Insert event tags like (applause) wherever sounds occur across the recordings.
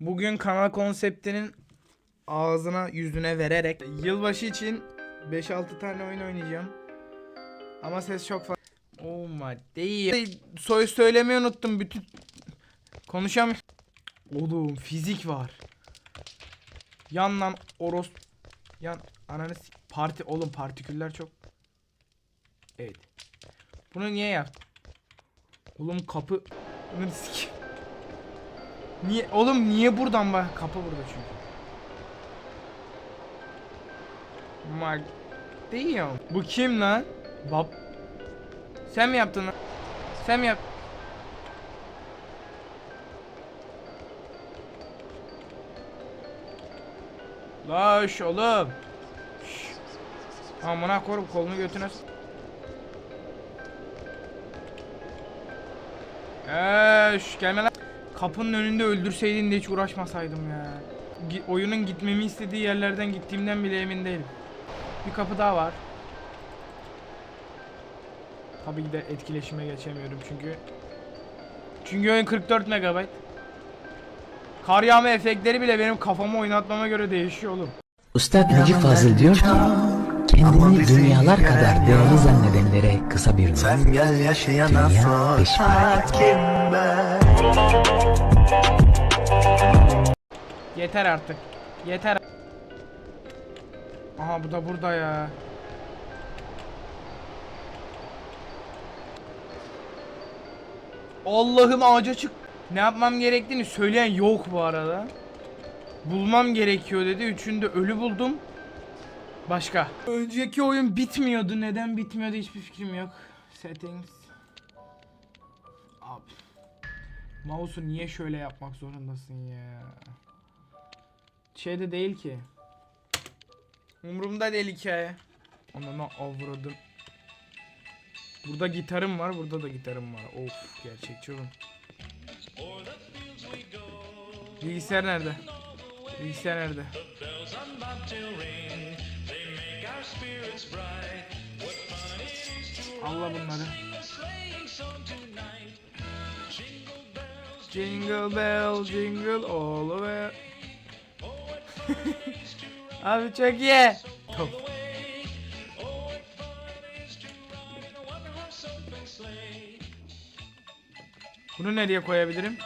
Bugün kanal konseptinin ağzına yüzüne vererek yılbaşı için 5-6 tane oyun oynayacağım. Ama ses çok fazla. Oh my değil. Soy söylemeyi unuttum bütün. Konuşam. Oğlum fizik var. Yan lan oros. Yan ananı parti oğlum partiküller çok. Evet. Bunu niye yaptın? Oğlum kapı. Bunu sik. Niye oğlum niye buradan bak? Kapı burada çünkü. My damn. Bu kim lan? Bab. Sen mi yaptın? Sen mi yap? Laş oğlum. Şşş. Amına korup kolunu götüne. Eee şş, gelme lan. Kapının önünde öldürseydin de hiç uğraşmasaydım ya. Gi- oyunun gitmemi istediği yerlerden gittiğimden bile emin değilim. Bir kapı daha var. Tabii ki de etkileşime geçemiyorum çünkü. Çünkü oyun 44 MB. Kar yağma efektleri bile benim kafamı oynatmama göre değişiyor oğlum. Üstad Necip Fazıl diyor ki, kendini dünyalar kadar değerli zannedenlere kısa bir Sen yol. gel yaşayana Dünya sor peşin. Hakim ben Yeter artık. Yeter. Aha bu da burada ya. Allah'ım ağaca çık. Ne yapmam gerektiğini söyleyen yok bu arada. Bulmam gerekiyor dedi. Üçünde ölü buldum. Başka. Önceki oyun bitmiyordu. Neden bitmiyordu hiçbir fikrim yok. Settings. Abi. Mouse'u niye şöyle yapmak zorundasın ya? Şeyde değil ki. Umurumda değil hikaye. Ananı avradım. Burada gitarım var, burada da gitarım var. Of, gerçekçi oğlum. Bilgisayar nerede? Bilgisayar nerede? Allah bunları. Jingle bell, jingle all the way. (laughs) Abi çok iyi. Top. Bunu nereye koyabilirim?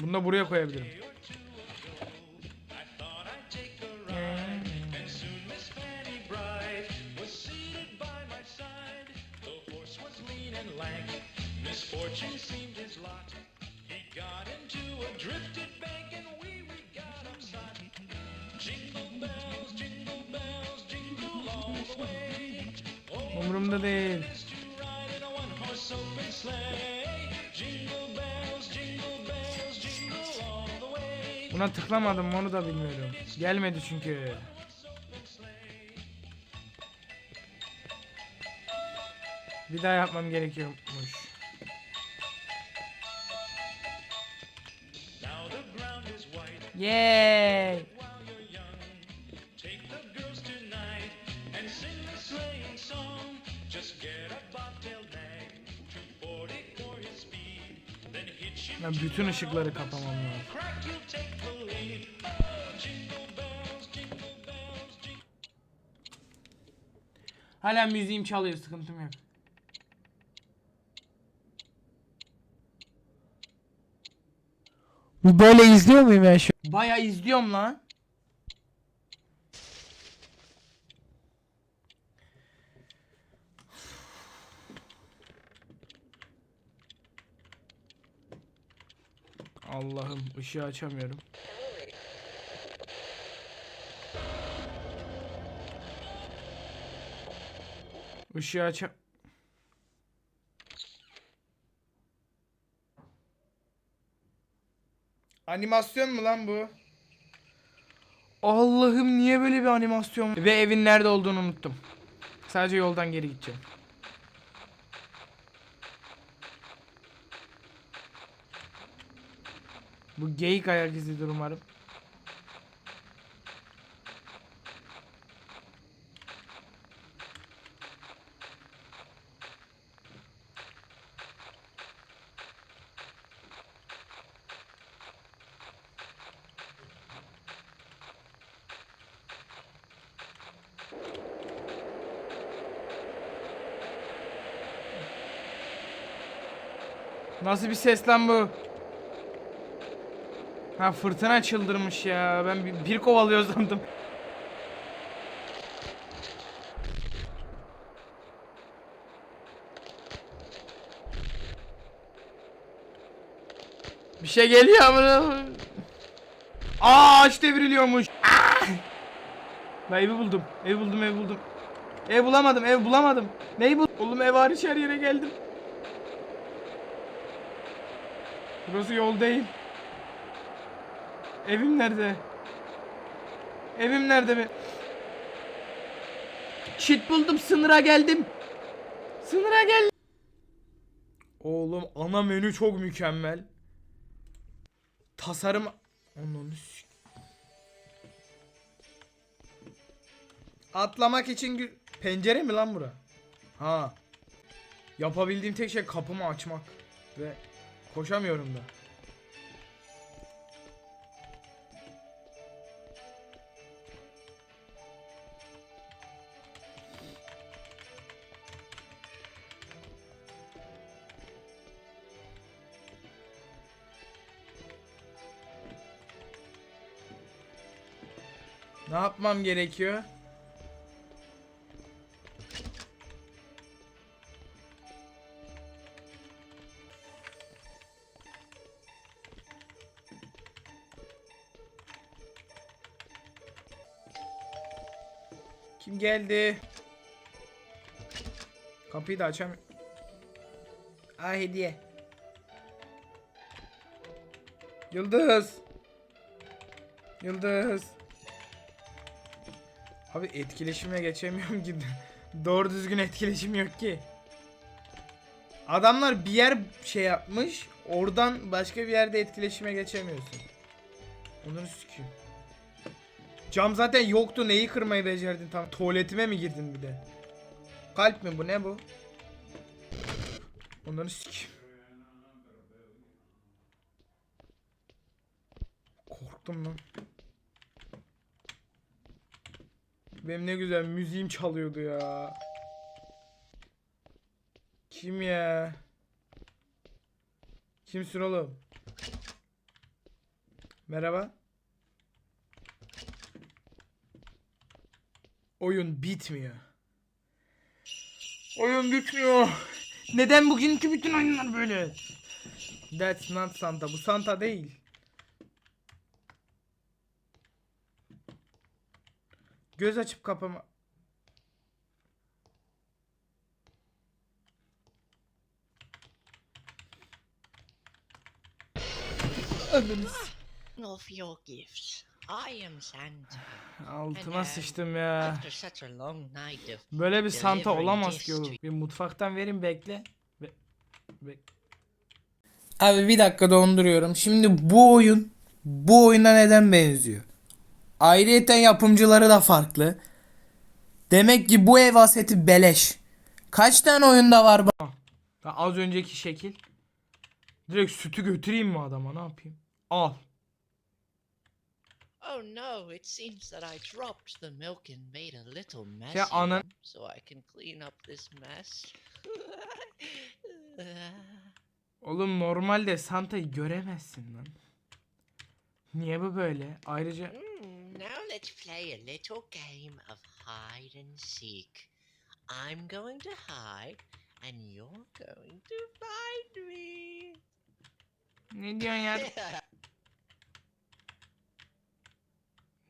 Bunu da buraya koyabilirim. The way. Buna tıklamadım onu da bilmiyorum. Gelmedi çünkü. Bir daha yapmam gerekiyormuş. Yay! Ben bütün ışıkları kapamam lazım. Hala müziğim çalıyor sıkıntım yok. Bu böyle izliyor muyum ben şu? Baya izliyorum lan. Allah'ım ışığı açamıyorum. Işığı aç. Animasyon mu lan bu? Allah'ım niye böyle bir animasyon? Ve evin nerede olduğunu unuttum. Sadece yoldan geri gideceğim. Bu geyik ayak izidir umarım. Nasıl bir ses lan bu? Ha fırtına çıldırmış ya. Ben bir, bir kovalıyor sandım. Bir şey geliyor ama. Aa ağaç devriliyormuş. Ah! Ben evi buldum. Ev buldum, ev buldum. Ev bulamadım, ev bulamadım. Neyi bul? Oğlum ev hariç her yere geldim. Burası yol değil. Evim nerede? Evim nerede mi? Çit buldum, sınıra geldim. Sınıra geldim. Oğlum ana menü çok mükemmel. Tasarım... Ananı Atlamak için pencere mi lan bura? Ha. Yapabildiğim tek şey kapımı açmak ve koşamıyorum da. Yapmam gerekiyor? Kim geldi? Kapıyı da açam. Aa hediye. Yıldız. Yıldız. Abi etkileşime geçemiyorum ki. (laughs) Doğru düzgün etkileşim yok ki. Adamlar bir yer şey yapmış. Oradan başka bir yerde etkileşime geçemiyorsun. Onları sikeyim. Cam zaten yoktu. Neyi kırmayı becerdin tam? Tuvaletime mi girdin bir de? Kalp mi bu? Ne bu? Onları sikeyim. Korktum lan. Benim ne güzel müziğim çalıyordu ya. Kim ya? Kimsin oğlum? Merhaba. Oyun bitmiyor. Oyun bitmiyor. Neden bugünkü bütün oyunlar böyle? That's not Santa. Bu Santa değil. Göz açıp kapama. Ananı s- of your gifts. I am Santa. Altıma sıçtım ya. Böyle bir Santa olamaz ki oğlum. Bir mutfaktan verin bekle. Be be- Abi bir dakika donduruyorum. Şimdi bu oyun bu oyuna neden benziyor? Ayrıyeten yapımcıları da farklı. Demek ki bu ev aseti beleş. Kaç tane oyunda var bu? Az önceki şekil. Direkt sütü götüreyim mi adama ne yapayım? Al. Oh no, it seems that I dropped the milk and made a little mess. Ya here, ana- So I can clean up this mess. (laughs) Oğlum normalde Santa'yı göremezsin lan. Niye bu böyle? Ayrıca Hmm, now let's play a little game of hide and seek. I'm going to hide, and you're going to find me. ne diyorsun ya? (laughs)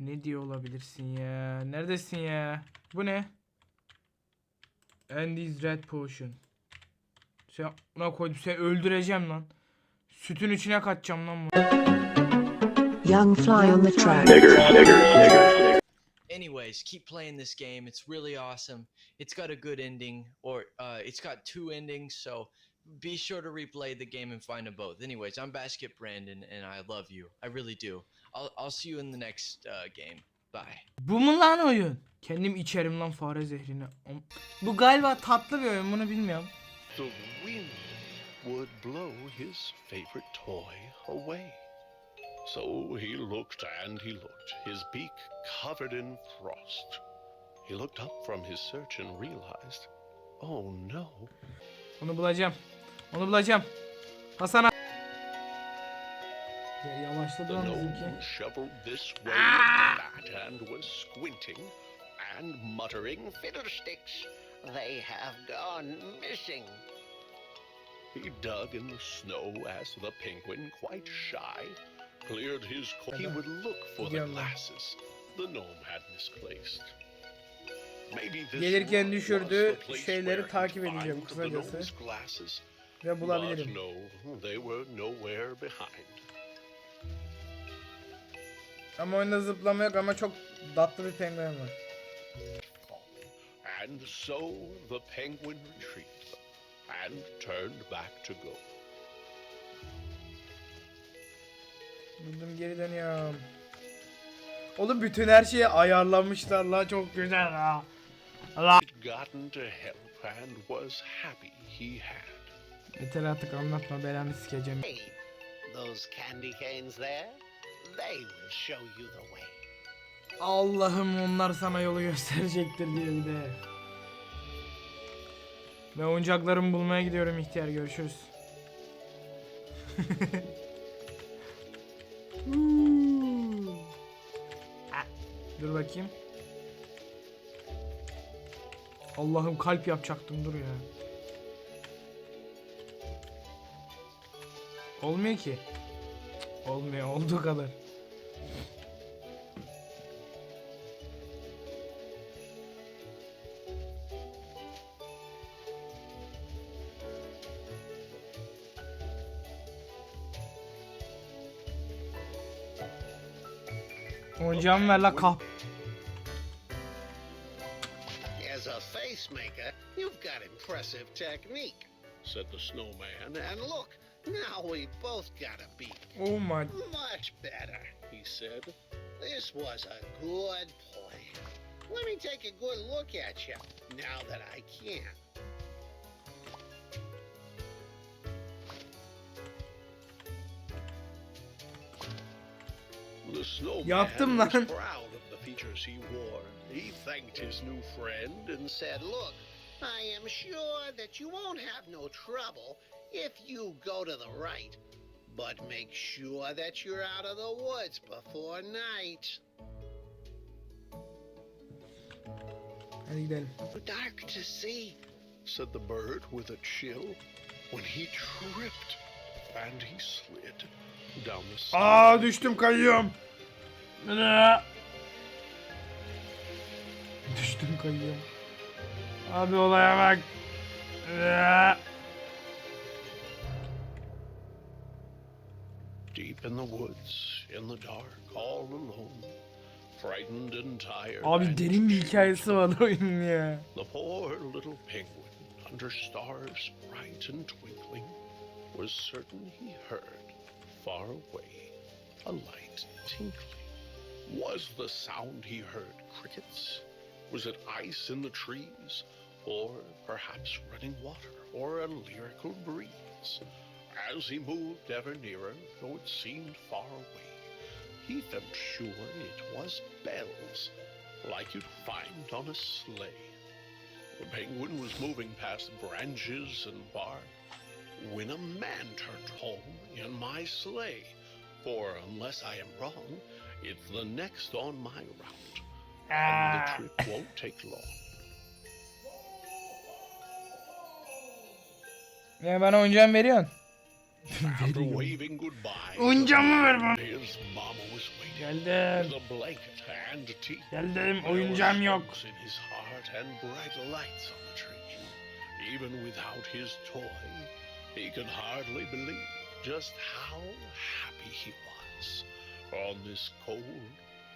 Ne diyor olabilirsin ya? Neredesin ya? Bu ne? Andy's Red Potion. Sen ona koydum seni öldüreceğim lan. Sütün içine kaçacağım lan bu. Young fly on the track. anyways keep playing this game it's really awesome it's got a good ending or uh, it's got two endings so be sure to replay the game and find them both anyways i'm basket brandon and i love you i really do i'll, I'll see you in the next uh, game bye Bu mu lan oyun? Kendim içerim lan fare zehrini. Am- Bu galiba tatlı bir oyun bunu bilmiyorum. The wind would blow his favorite toy away. So he looked and he looked, his beak covered in frost. He looked up from his search and realized, oh no, Onu bulacağım. Onu bulacağım. Hasan abi. Ya yavaşladı The lan bizimki. shoveled this way and that and was squinting and muttering Fiddlesticks, they have gone missing. He dug in the snow as the penguin, quite shy, cleared his co- He would look for the glasses the gnome had misplaced. Gelirken düşürdüğü şeyleri takip edeceğim kısacası. Ve bulabilirim. no, they were nowhere behind. Ama oyunda zıplama yok ama çok tatlı bir penguen var. And so the penguin retrieved them and turned back to go. Buldum geri dönüyorum. Oğlum bütün her şeyi ayarlamışlar la çok güzel. Allah. He'd gotten to help and was happy he had. Yeter artık anlatma belanı sikeceğim. Hey, those candy canes there, they will show you the way. Allah'ım onlar sana yolu gösterecektir diye bir de. Ve oyuncaklarımı bulmaya gidiyorum ihtiyar görüşürüz. (laughs) dur bakayım. Allah'ım kalp yapacaktım dur ya. Olmuyor ki. Olmuyor olduğu kadar. Oyuncağımı ver la kah. A face maker, you've got impressive technique, said the snowman. And look, now we both got a beat. Oh my. Much better, he said. This was a good plan. Let me take a good look at you, now that I can. The snowman Yaptım was lan. proud of the features he wore. He thanked his new friend and said, Look, I am sure that you won't have no trouble if you go to the right. But make sure that you're out of the woods before night. Hadi gidelim. Dark to see, said the bird with a chill, when he tripped and he slid down the side. Aa düştüm kayıyorum. Düştüm kayıyorum. Abi olaya bak. Deep in the woods, in the dark, all alone, frightened and tired. Abi derin bir hikayesi var oyunun ya. The poor little penguin, under stars bright and twinkling, was certain he heard, far away, a light tinkling. Was the sound he heard crickets? Was it ice in the trees? Or perhaps running water, or a lyrical breeze? As he moved ever nearer, though it seemed far away, he felt sure it was bells, like you'd find on a sleigh. The penguin was moving past branches and bark when a man turned home in my sleigh. For unless I am wrong, it's the next on my route, and the ah. trip won't take long. (laughs) Ya bana oyuncağımı veriyorsun. After waving goodbye, the Oyuncağımı ver bana. his mama was waiting Geldim. with a blanket and tea. Geldim. There Oyuncağım were yok. hugs in his heart and bright lights on the tree. Even without his toy, he could hardly believe just how happy he was on this cold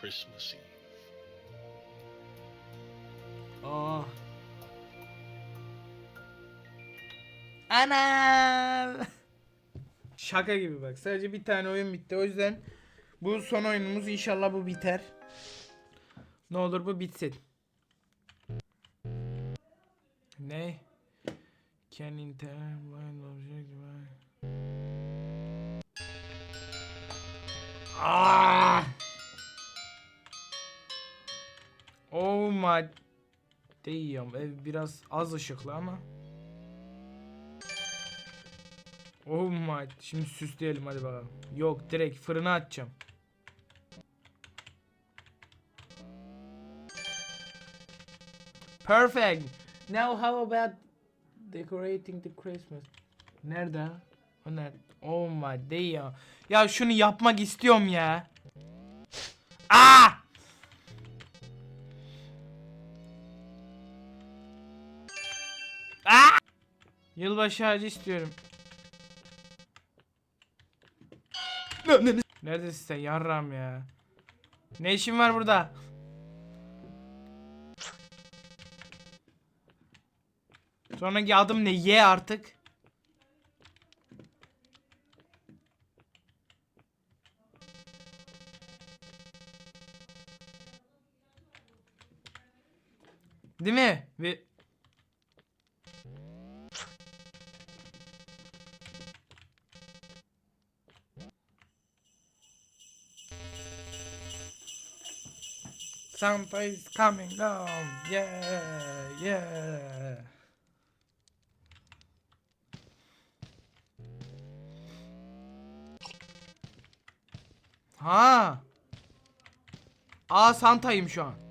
Christmas Eve. Aa. Ana. Şaka gibi bak. Sadece bir tane oyun bitti. O yüzden bu son oyunumuz inşallah bu biter. Ne olur bu bitsin. Ne? Can interact Aa! Oh my Damn ev biraz az ışıklı ama Oh my. Şimdi süsleyelim hadi bakalım. Yok direkt fırına atacağım. Perfect. Now how about decorating the Christmas? Nerede? Nerede? Oh my day ya. Şunu yapmak istiyorum ya. Aa! Aa! Yılbaşı ağacı istiyorum. Neredesin sen yarram ya? Ne işin var burada? Sonraki adım ne? Ye artık. Santa is coming home. Yeah, yeah. Ha. Aa Santa'yım şu an.